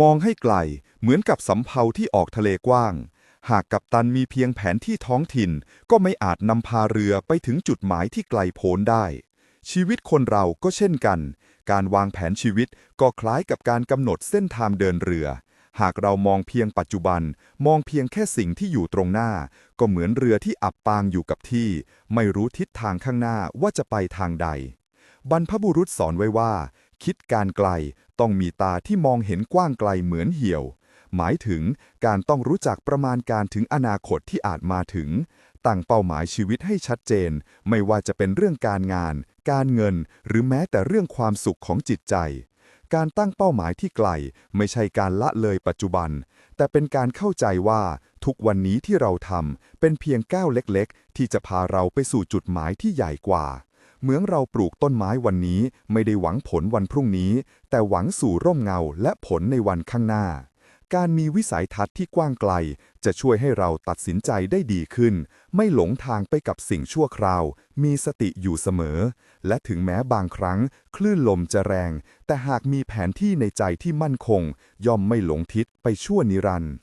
มองให้ไกลเหมือนกับสำเภาที่ออกทะเลกว้าง หากกัปตันมีเพียงแผนที่ท้องถิ่น ก็ไม่อาจนำพาเรือไปถึงจุดหมายที่ไกลโพ้นได้ ชีวิตคนเราก็เช่นกัน การวางแผนชีวิตก็คล้ายกับการกำหนดเส้นทางเดินเรือ หากเรามองเพียงปัจจุบัน มองเพียงแค่สิ่งที่อยู่ตรงหน้า ก็เหมือนเรือที่อับปางอยู่กับที่ ไม่รู้ทิศทางข้างหน้าว่าจะไปทางใด บรรพบุรุษสอนไว้ว่า คิดการไกล ต้องมีตาที่มองเห็นกว้างไกลเหมือนเหี่ยว หมายถึงการต้องรู้จักประมาณการถึงอนาคตที่อาจมาถึง ตั้งเป้าหมายชีวิตให้ชัดเจน ไม่ว่าจะเป็นเรื่องการงาน การเงิน หรือแม้แต่เรื่องความสุขของจิตใจ การตั้งเป้าหมายที่ไกล ไม่ใช่การละเลยปัจจุบัน แต่เป็นการเข้าใจว่าทุกวันนี้ที่เราทำเป็นเพียงก้าวเล็ก ๆ ที่จะพาเราไปสู่จุดหมายที่ใหญ่กว่า เหมือนเราปลูกต้นไม้วันนี้ไม่ได้หวังผลวันพรุ่งนี้ แต่หวังสู่ร่มเงาและผลในวันข้างหน้า การมีวิสัยทัศน์ที่กว้างไกล จะช่วยให้เราตัดสินใจได้ดีขึ้น ไม่หลงทางไปกับสิ่งชั่วคราว มีสติอยู่เสมอ และถึงแม้บางครั้ง คลื่นลมจะแรง แต่หากมีแผนที่ในใจที่มั่นคง ย่อมไม่หลงทิศไปชั่วนิรันดร์